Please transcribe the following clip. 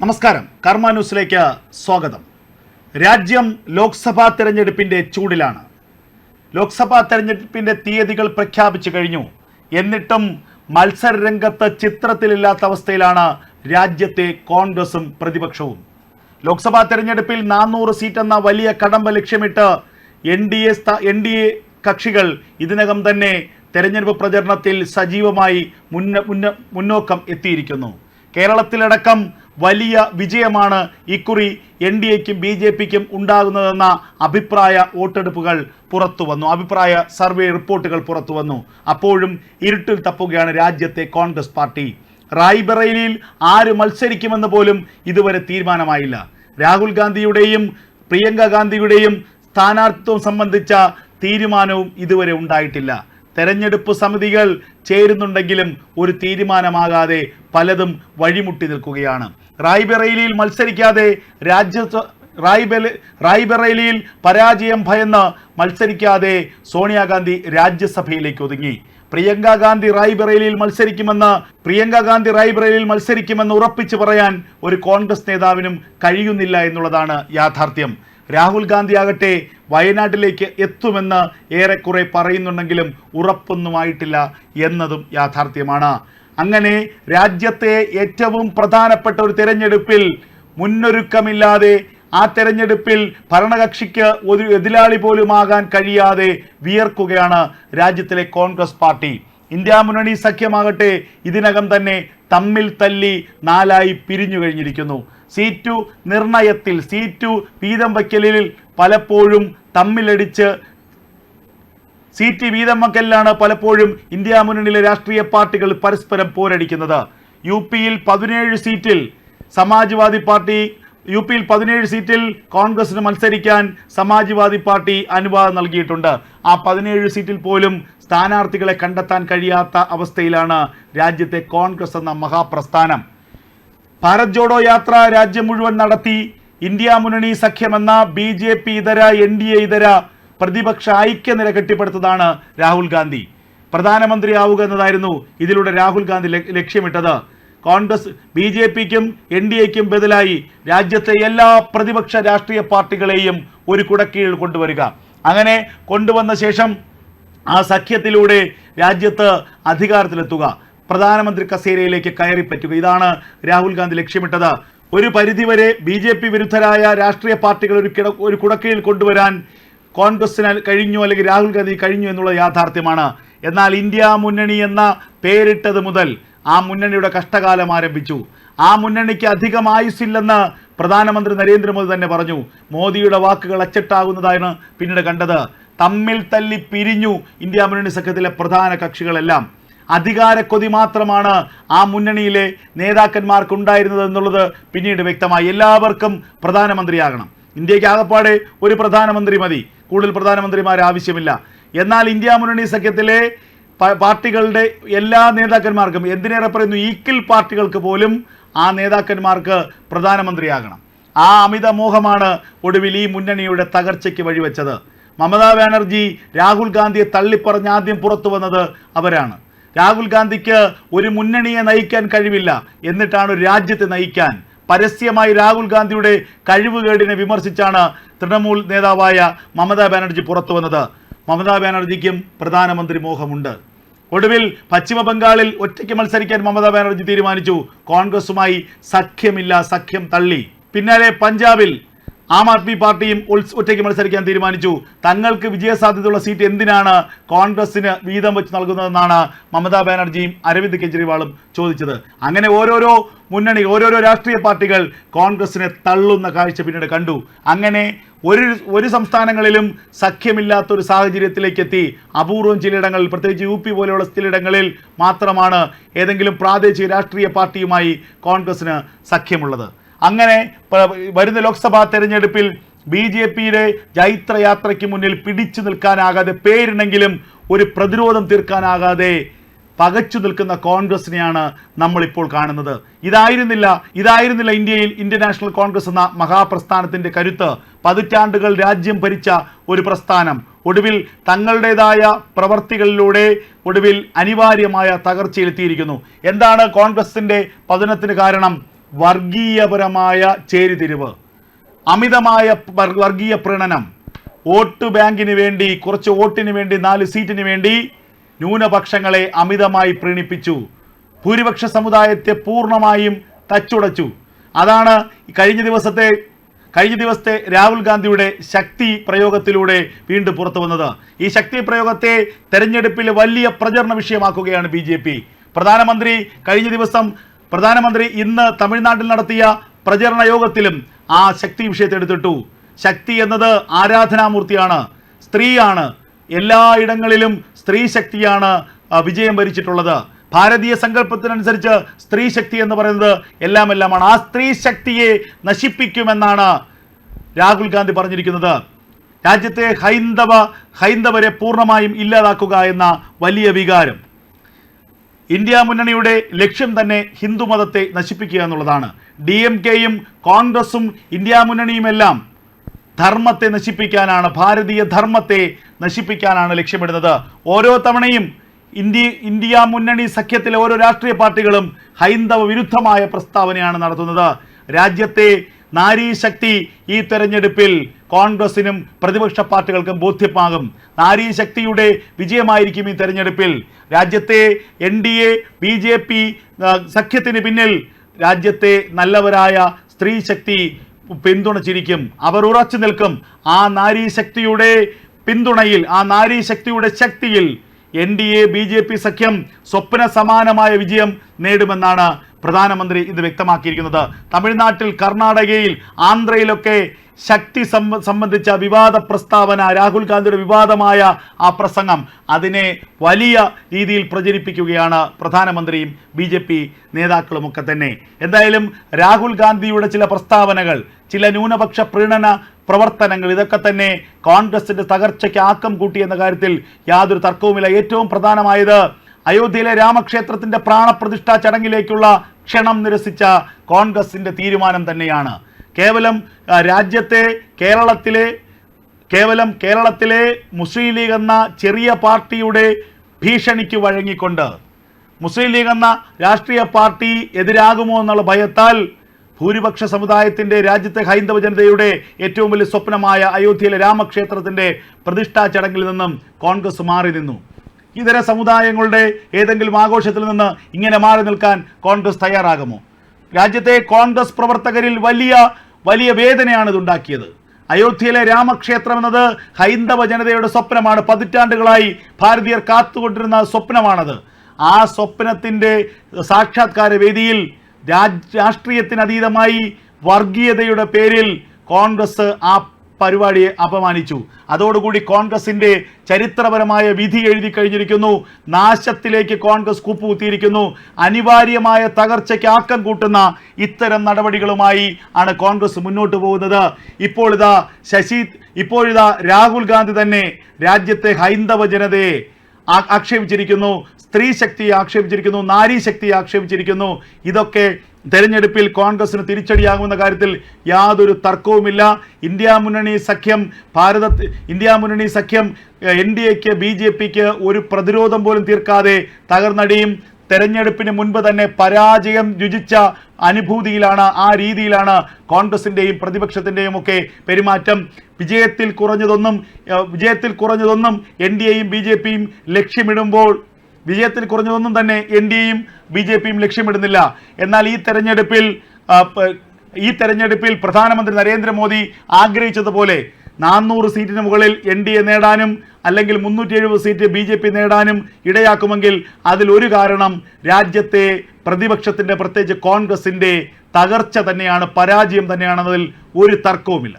നമസ്കാരം. കർമ്മ ന്യൂസിലേക്ക് സ്വാഗതം. രാജ്യം ലോക്സഭാ തെരഞ്ഞെടുപ്പിന്റെ ചൂടിലാണ്. ലോക്സഭാ തെരഞ്ഞെടുപ്പിന്റെ തീയതികൾ പ്രഖ്യാപിച്ചു കഴിഞ്ഞു. എന്നിട്ടും മത്സര രംഗത്ത് ചിത്രത്തിലില്ലാത്ത അവസ്ഥയിലാണ് രാജ്യത്തെ കോൺഗ്രസും പ്രതിപക്ഷവും. ലോക്സഭാ തെരഞ്ഞെടുപ്പിൽ നാനൂറ് സീറ്റ് എന്ന വലിയ കടമ്പ ലക്ഷ്യമിട്ട് N D A N D A കക്ഷികൾ ഇതിനകം തന്നെ തെരഞ്ഞെടുപ്പ് പ്രചരണത്തിൽ സജീവമായി മുന്ന മുന്നോക്കം എത്തിയിരിക്കുന്നു. കേരളത്തിലടക്കം വലിയ വിജയമാണ് ഇക്കുറി എൻ ഡി എക്കും ബി ജെ പിക്കും ഉണ്ടാകുന്നതെന്ന അഭിപ്രായ വോട്ടെടുപ്പുകൾ പുറത്തു വന്നു. അഭിപ്രായ സർവേ റിപ്പോർട്ടുകൾ പുറത്തു വന്നു. അപ്പോഴും ഇരുട്ടിൽ തപ്പുകയാണ് രാജ്യത്തെ കോൺഗ്രസ് പാർട്ടി. റായ്ബറേലിയിൽ ആര് മത്സരിക്കുമെന്ന് പോലും ഇതുവരെ തീരുമാനമായില്ല. രാഹുൽ ഗാന്ധിയുടെയും പ്രിയങ്ക ഗാന്ധിയുടെയും സ്ഥാനാർത്ഥിത്വം സംബന്ധിച്ച തീരുമാനവും ഇതുവരെ ഉണ്ടായിട്ടില്ല. തെരഞ്ഞെടുപ്പ് സമിതികൾ ചേരുന്നുണ്ടെങ്കിലും ഒരു തീരുമാനമാകാതെ പലതും വഴിമുട്ടി നിൽക്കുകയാണ്. റായ്ബറേലിയിൽ മത്സരിക്കാതെ രാജ്യ റായ്ബെല റായ്ബറേലിയിൽ പരാജയം ഭയന്ന് മത്സരിക്കാതെ സോണിയാഗാന്ധി രാജ്യസഭയിലേക്ക് ഒതുങ്ങി. പ്രിയങ്ക ഗാന്ധി റായ്ബറേലിയിൽ മത്സരിക്കുമെന്ന് പ്രിയങ്ക ഗാന്ധി റായ്ബറേലിയിൽ മത്സരിക്കുമെന്ന് ഉറപ്പിച്ചു പറയാൻ ഒരു കോൺഗ്രസ് നേതാവിനും കഴിയുന്നില്ല എന്നുള്ളതാണ് യാഥാർത്ഥ്യം. രാഹുൽ ഗാന്ധി ആകട്ടെ വയനാട്ടിലേക്ക് എത്തുമെന്ന് ഏറെക്കുറെ പറയുന്നുണ്ടെങ്കിലും ഉറപ്പൊന്നുമായിട്ടില്ല എന്നതും യാഥാർത്ഥ്യമാണ്. അങ്ങനെ രാജ്യത്തെ ഏറ്റവും പ്രധാനപ്പെട്ട ഒരു തെരഞ്ഞെടുപ്പിൽ മുന്നൊരുക്കമില്ലാതെ ആ തെരഞ്ഞെടുപ്പിൽ ഭരണകക്ഷിക്ക് ഒരു എതിരാളി പോലുമാകാൻ കഴിയാതെ വിയർക്കുകയാണ് രാജ്യത്തിലെ കോൺഗ്രസ് പാർട്ടി. ഇന്ത്യ മുന്നണി സഖ്യമാകട്ടെ ഇതിനകം തന്നെ തമ്മിൽ തല്ലി നാലായി പിരിഞ്ഞു കഴിഞ്ഞിരിക്കുന്നു. സീറ്റു നിർണയത്തിൽ സീറ്റു വീതം വയ്ക്കലിൽ പലപ്പോഴും തമ്മിലടിച്ച് സീറ്റ് വീതം വയ്ക്കലിലാണ് പലപ്പോഴും ഇന്ത്യ മുന്നണിയിലെ രാഷ്ട്രീയ പാർട്ടികൾ പരസ്പരം പോരടിക്കുന്നത്. യു പിയിൽ പതിനേഴ് സീറ്റിൽ സമാജ്വാദി പാർട്ടി യു പിയിൽ പതിനേഴ് സീറ്റിൽ കോൺഗ്രസിന് മത്സരിക്കാൻ സമാജ്വാദി പാർട്ടി അനുവാദം നൽകിയിട്ടുണ്ട്. ആ പതിനേഴ് സീറ്റിൽ പോലും സ്ഥാനാർത്ഥികളെ കണ്ടെത്താൻ കഴിയാത്ത അവസ്ഥയിലാണ് രാജ്യത്തെ കോൺഗ്രസ് എന്ന മഹാപ്രസ്ഥാനം. ഭാരത് ജോഡോ യാത്ര രാജ്യം മുഴുവൻ നടത്തി. ഇന്ത്യ മുന്നണി സഖ്യമെന്ന ബി ജെ പി ഇതര എൻ ഡി എ ഇതര പ്രതിപക്ഷ ഐക്യനില കെട്ടിപ്പടുത്തതാണ് രാഹുൽ ഗാന്ധി. പ്രധാനമന്ത്രിയാവുക എന്നതായിരുന്നു ഇതിലൂടെ രാഹുൽ ഗാന്ധി ലക്ഷ്യ- ലക്ഷ്യമിട്ടത്. കോൺഗ്രസ് ബി ജെ പിക്കും എൻ ഡി എക്കും ബദലായി രാജ്യത്തെ എല്ലാ പ്രതിപക്ഷ രാഷ്ട്രീയ പാർട്ടികളെയും ഒരു കുടക്കീഴിൽ കൊണ്ടുവരിക. അങ്ങനെ കൊണ്ടുവന്ന ശേഷം ആ സഖ്യത്തിലൂടെ രാജ്യത്ത് അധികാരത്തിലെത്തുക. പ്രധാനമന്ത്രി കസേരയിലേക്ക് കയറിപ്പറ്റുക ഇതാണ് രാഹുൽ ഗാന്ധി ലക്ഷ്യമിട്ടത്. ഒരു പരിധിവരെ ബി ജെ പി വിരുദ്ധരായ രാഷ്ട്രീയ പാർട്ടികൾ ഒരു കിട ഒരു കുടക്കീഴിൽ കൊണ്ടുവരാൻ കോൺഗ്രസിന് കഴിഞ്ഞു അല്ലെങ്കിൽ രാഹുൽ ഗാന്ധി കഴിഞ്ഞു എന്നുള്ള യാഥാർത്ഥ്യമാണ്. എന്നാൽ ഇന്ത്യ മുന്നണി എന്ന പേരിട്ടത് മുതൽ ആ മുന്നണിയുടെ കഷ്ടകാലം ആരംഭിച്ചു. ആ മുന്നണിക്ക് അധികം ആയുസില്ലെന്ന് പ്രധാനമന്ത്രി നരേന്ദ്രമോദി തന്നെ പറഞ്ഞു. മോദിയുടെ വാക്കുകൾ അച്ചട്ടാകുന്നതാണ് പിന്നീട് കണ്ടത്. തമ്മിൽ തല്ലി പിരിഞ്ഞു ഇന്ത്യ മുന്നണി സഖ്യത്തിലെ പ്രധാന കക്ഷികളെല്ലാം. അധികാരക്കൊതി മാത്രമാണ് ആ മുന്നണിയിലെ നേതാക്കന്മാർക്ക് ഉണ്ടായിരുന്നത് എന്നുള്ളത് പിന്നീട് വ്യക്തമായി. എല്ലാവർക്കും പ്രധാനമന്ത്രിയാകണം. ഇന്ത്യയ്ക്ക് ആകപ്പാടെ ഒരു പ്രധാനമന്ത്രി മതി. കൂടുതൽ പ്രധാനമന്ത്രിമാർ ആവശ്യമില്ല. എന്നാൽ ഇന്ത്യ മുന്നണി സഖ്യത്തിലെ പാർട്ടികളുടെ എല്ലാ നേതാക്കന്മാർക്കും എന്തിനേറെ പറയുന്നു? ഈക്കിൽ പാർട്ടികൾക്ക് പോലും ആ നേതാക്കന്മാർക്ക് പ്രധാനമന്ത്രിയാകണം. ആ അമിത മോഹമാണ് ഒടുവിൽ ഈ മുന്നണിയുടെ തകർച്ചയ്ക്ക് വഴിവെച്ചത്. മമതാ ബാനർജി രാഹുൽ ഗാന്ധിയെ തള്ളിപ്പറഞ്ഞ് ആദ്യം പുറത്തു വന്നത് അവരാണ്. രാഹുൽ ഗാന്ധിക്ക് ഒരു മുന്നണിയെ നയിക്കാൻ കഴിവില്ല. എന്നിട്ടാണ് രാജ്യത്തെ നയിക്കാൻ. പരസ്യമായി രാഹുൽ ഗാന്ധിയുടെ കഴിവുകേടിനെ വിമർശിച്ചാണ് തൃണമൂൽ നേതാവായ മമതാ ബാനർജി പുറത്തു വന്നത്. മമതാ ബാനർജിക്കും പ്രധാനമന്ത്രി മോഹമുണ്ട്. ഒടുവിൽ പശ്ചിമബംഗാളിൽ ഒറ്റയ്ക്ക് മത്സരിക്കാൻ മമതാ ബാനർജി തീരുമാനിച്ചു. കോൺഗ്രസുമായി സഖ്യമില്ല സഖ്യം തള്ളി. പിന്നാലെ പഞ്ചാബിൽ ആം ആദ്മി പാർട്ടിയും ഒറ്റയ്ക്ക് മത്സരിക്കാൻ തീരുമാനിച്ചു. തങ്ങൾക്ക് വിജയസാധ്യതയുള്ള സീറ്റ് എന്തിനാണ് കോൺഗ്രസിന് വീതം വെച്ച് നൽകുന്നതെന്നാണ് മമതാ ബാനർജിയും അരവിന്ദ് കെജ്രിവാളും ചോദിച്ചത്. അങ്ങനെ ഓരോരോ മുന്നണി ഓരോരോ രാഷ്ട്രീയ പാർട്ടികൾ കോൺഗ്രസിനെ തള്ളുന്ന കാഴ്ച പിന്നീട് കണ്ടു. അങ്ങനെ ഒരു ഒരു സംസ്ഥാനങ്ങളിലും സഖ്യമില്ലാത്ത ഒരു സാഹചര്യത്തിലേക്ക് എത്തി. അപൂർവം ചിലയിടങ്ങളിൽ പ്രത്യേകിച്ച് യു പി പോലെയുള്ള ചിലയിടങ്ങളിൽ മാത്രമാണ് ഏതെങ്കിലും പ്രാദേശിക രാഷ്ട്രീയ പാർട്ടിയുമായി കോൺഗ്രസിന് സഖ്യമുള്ളത്. അങ്ങനെ വരുന്ന ലോക്സഭാ തെരഞ്ഞെടുപ്പിൽ ബി ജെ പിയുടെ ജൈത്രയാത്രയ്ക്ക് മുന്നിൽ പിടിച്ചു നിൽക്കാനാകാതെ പേരിനെങ്കിലും ഒരു പ്രതിരോധം തീർക്കാനാകാതെ പകച്ചു നിൽക്കുന്ന കോൺഗ്രസിനെയാണ് നമ്മളിപ്പോൾ കാണുന്നത്. ഇതായിരുന്നില്ല ഇതായിരുന്നില്ല ഇന്ത്യയിൽ ഇന്ത്യൻ നാഷണൽ കോൺഗ്രസ് എന്ന മഹാപ്രസ്ഥാനത്തിന്റെ കരുത്ത്. പതിറ്റാണ്ടുകൾ രാജ്യം ഭരിച്ച ഒരു പ്രസ്ഥാനം. ഒടുവിൽ തങ്ങളുടേതായ പ്രവർത്തികളിലൂടെ ഒടുവിൽ അനിവാര്യമായ തകർച്ചയിലെത്തിയിരിക്കുന്നു. എന്താണ് കോൺഗ്രസിന്റെ പതനത്തിന് കാരണം? വർഗീയപരമായ ചേരിതിരിവ് അമിതമായ വർഗീയ പ്രണനം വോട്ട് ബാങ്കിന് വേണ്ടി കുറച്ച് വോട്ടിന് വേണ്ടി നാല് സീറ്റിന് വേണ്ടി ന്യൂനപക്ഷങ്ങളെ അമിതമായി പ്രീണിപ്പിച്ചു. ഭൂരിപക്ഷ സമുദായത്തെ പൂർണമായും തച്ചുടച്ചു. അതാണ് കഴിഞ്ഞ ദിവസത്തെ കഴിഞ്ഞ ദിവസത്തെ രാഹുൽ ഗാന്ധിയുടെ ശക്തി പ്രയോഗത്തിലൂടെ വീണ്ടും പുറത്തു വന്നത്. ഈ ശക്തി പ്രയോഗത്തെ തെരഞ്ഞെടുപ്പിൽ വലിയ പ്രചരണ വിഷയമാക്കുകയാണ് ബി പ്രധാനമന്ത്രി കഴിഞ്ഞ ദിവസം പ്രധാനമന്ത്രി ഇന്ന് തമിഴ്നാട്ടിൽ നടത്തിയ പ്രചരണ യോഗത്തിലും ആ ശക്തി വിഷയത്തെ എടുത്തിട്ടു. ശക്തി എന്നത് ആരാധനാമൂർത്തിയാണ്. സ്ത്രീയാണ്. എല്ലായിടങ്ങളിലും സ്ത്രീ ശക്തിയാണ് വിജയം വരിച്ചിട്ടുള്ളത്. ഭാരതീയ സങ്കല്പത്തിനനുസരിച്ച് സ്ത്രീ ശക്തി എന്ന് പറയുന്നത് എല്ലാം എല്ലാമാണ് ആ സ്ത്രീ ശക്തിയെ നശിപ്പിക്കുമെന്നാണ് രാഹുൽ ഗാന്ധി പറഞ്ഞിരിക്കുന്നത്. രാജ്യത്തെ ഹൈന്ദവ ഹൈന്ദവരെ പൂർണമായും ഇല്ലാതാക്കുക എന്ന വലിയ വികാരം. ഇന്ത്യ മുന്നണിയുടെ ലക്ഷ്യം തന്നെ ഹിന്ദുമതത്തെ നശിപ്പിക്കുക എന്നുള്ളതാണ്. ഡി എം കെയും കോൺഗ്രസും ഇന്ത്യ മുന്നണിയുമെല്ലാം ധർമ്മത്തെ നശിപ്പിക്കാനാണ് ഭാരതീയ ധർമ്മത്തെ നശിപ്പിക്കാനാണ് ലക്ഷ്യമിടുന്നത്. ഓരോ തവണയും ഇന്ത്യ ഇന്ത്യ മുന്നണി സഖ്യത്തിലെ ഓരോ രാഷ്ട്രീയ പാർട്ടികളും ഹൈന്ദവ വിരുദ്ധമായ പ്രസ്താവനയാണ് നടത്തുന്നത്. രാജ്യത്തെ നാരീ ശക്തി ഈ തെരഞ്ഞെടുപ്പിൽ കോൺഗ്രസിനും പ്രതിപക്ഷ പാർട്ടികൾക്കും ബോധ്യമാകും. നാരീശക്തിയുടെ വിജയമായിരിക്കും ഈ തെരഞ്ഞെടുപ്പിൽ. രാജ്യത്തെ N D A B J P സഖ്യത്തിന് പിന്നിൽ രാജ്യത്തെ നല്ലവരായ സ്ത്രീ ശക്തി പിന്തുണച്ചിരിക്കും. അവർ ഉറച്ചു നിൽക്കും. ആ നാരീശക്തിയുടെ പിന്തുണയിൽ ആ നാരീശക്തിയുടെ ശക്തിയിൽ N D A B J P സഖ്യം സ്വപ്ന സമാനമായ വിജയം നേടുമെന്നാണ് പ്രധാനമന്ത്രി ഇത് വ്യക്തമാക്കിയിരിക്കുന്നത്. തമിഴ്നാട്ടിൽ കർണാടകയിൽ ആന്ധ്രയിലൊക്കെ ശക്തി സംബന്ധിച്ച വിവാദ പ്രസ്താവന രാഹുൽ ഗാന്ധിയുടെ വിവാദമായ ആ പ്രസംഗം അതിനെ വലിയ രീതിയിൽ പ്രചരിപ്പിക്കുകയാണ് പ്രധാനമന്ത്രിയും ബി ജെ പി നേതാക്കളുമൊക്കെ തന്നെ. എന്തായാലും രാഹുൽ ഗാന്ധിയുടെ ചില പ്രസ്താവനകൾ ചില ന്യൂനപക്ഷ പ്രീണന പ്രവർത്തനങ്ങൾ ഇതൊക്കെ തന്നെ കോൺഗ്രസിന്റെ തകർച്ചയ്ക്ക് ആക്കം കൂട്ടി എന്ന കാര്യത്തിൽ യാതൊരു തർക്കവുമില്ല. ഏറ്റവും പ്രധാനമായത് അയോധ്യയിലെ രാമക്ഷേത്രത്തിന്റെ പ്രാണപ്രതിഷ്ഠാ ചടങ്ങിലേക്കുള്ള ക്ഷണം നിരസിച്ച കോൺഗ്രസിന്റെ തീരുമാനം തന്നെയാണ്. കേവലം രാജ്യത്തെ കേരളത്തിലെ കേവലം കേരളത്തിലെ മുസ്ലിം ലീഗ് എന്ന ചെറിയ പാർട്ടിയുടെ ഭീഷണിക്ക് വഴങ്ങിക്കൊണ്ട് മുസ്ലിം ലീഗ് എന്ന രാഷ്ട്രീയ പാർട്ടി എതിരാകുമോ എന്നുള്ള ഭയത്താൽ ഭൂരിപക്ഷ സമുദായത്തിന്റെ രാജ്യത്തെ ഹൈന്ദവ ജനതയുടെ ഏറ്റവും വലിയ സ്വപ്നമായ അയോധ്യയിലെ രാമക്ഷേത്രത്തിന്റെ പ്രതിഷ്ഠാ ചടങ്ങിൽ നിന്നും കോൺഗ്രസ് മാറി നിന്നു. ഇതര സമുദായങ്ങളുടെ ഏതെങ്കിലും ആഘോഷത്തിൽ നിന്ന് ഇങ്ങനെ മാറി നിൽക്കാൻ കോൺഗ്രസ് തയ്യാറാകുമോ? രാജ്യത്തെ കോൺഗ്രസ് പ്രവർത്തകരിൽ വലിയ വലിയ വേദനയാണ് ഇതുണ്ടാക്കിയത്. അയോധ്യയിലെ രാമക്ഷേത്രം എന്നത് ഹൈന്ദവ ജനതയുടെ സ്വപ്നമാണ്. പതിറ്റാണ്ടുകളായി ഭാരതീയർ കാത്തുകൊണ്ടിരുന്ന സ്വപ്നമാണത്. ആ സ്വപ്നത്തിന്റെ സാക്ഷാത്കാര വേദിയിൽ രാജ് രാഷ്ട്രീയത്തിന് അതീതമായി വർഗീയതയുടെ പേരിൽ കോൺഗ്രസ് ആ പരിപാടിയെ അപമാനിച്ചു. അതോടുകൂടി കോൺഗ്രസിന്റെ ചരിത്രപരമായ വിധി എഴുതി കഴിഞ്ഞിരിക്കുന്നു. നാശത്തിലേക്ക് കോൺഗ്രസ് കൂപ്പുകുത്തിയിരിക്കുന്നു. അനിവാര്യമായ തകർച്ചയ്ക്ക് ആക്കം കൂട്ടുന്ന ഇത്തരം നടപടികളുമായി ആണ് കോൺഗ്രസ് മുന്നോട്ട് പോകുന്നത്. ഇപ്പോൾ ഇതാ ശശി ഇപ്പോഴിതാ രാഹുൽ ഗാന്ധി തന്നെ രാജ്യത്തെ ഹൈന്ദവ ജനതയെ ആക്ഷേപിച്ചിരിക്കുന്നു. സ്ത്രീ ശക്തിയെ ആക്ഷേപിച്ചിരിക്കുന്നു. നാരീ ശക്തിയെ ആക്ഷേപിച്ചിരിക്കുന്നു. ഇതൊക്കെ തെരഞ്ഞെടുപ്പിൽ കോൺഗ്രസിന് തിരിച്ചടിയാകുമെന്ന കാര്യത്തിൽ യാതൊരു തർക്കവുമില്ല. ഇന്ത്യ മുന്നണി സഖ്യം ഭാരത ഇന്ത്യ മുന്നണി സഖ്യം എൻ ഡി എക്ക് ബി ജെ പിക്ക് ഒരു പ്രതിരോധം പോലും തീർക്കാതെ തകർന്നടിയും തെരഞ്ഞെടുപ്പിന് മുൻപ് തന്നെ പരാജയം രുചിച്ച അനുഭൂതിയിലാണ് ആ രീതിയിലാണ് കോൺഗ്രസിന്റെയും പ്രതിപക്ഷത്തിന്റെയും ഒക്കെ പെരുമാറ്റം. വിജയത്തിൽ കുറഞ്ഞതൊന്നും വിജയത്തിൽ കുറഞ്ഞതൊന്നും എൻ ഡി എയും ബി ജെ പിയും ലക്ഷ്യമിടുമ്പോൾ വിജയത്തിൽ കുറഞ്ഞതൊന്നും തന്നെ എൻ ഡി എയും ബി ജെ പിയും ലക്ഷ്യമിടുന്നില്ല. എന്നാൽ ഈ തെരഞ്ഞെടുപ്പിൽ ഈ തെരഞ്ഞെടുപ്പിൽ പ്രധാനമന്ത്രി നരേന്ദ്രമോദി ആഗ്രഹിച്ചതുപോലെ നാനൂറ് സീറ്റിന് മുകളിൽ എൻ ഡി എ നേടാനും അല്ലെങ്കിൽ മുന്നൂറ്റി എഴുപത് സീറ്റ് ബി ജെ പി നേടാനും ഇടയാക്കുമെങ്കിൽ അതിലൊരു കാരണം രാജ്യത്തെ പ്രതിപക്ഷത്തിന്റെ പ്രത്യേകിച്ച് കോൺഗ്രസിന്റെ തകർച്ച തന്നെയാണ് പരാജയം തന്നെയാണെന്നതിൽ ഒരു തർക്കവുമില്ല.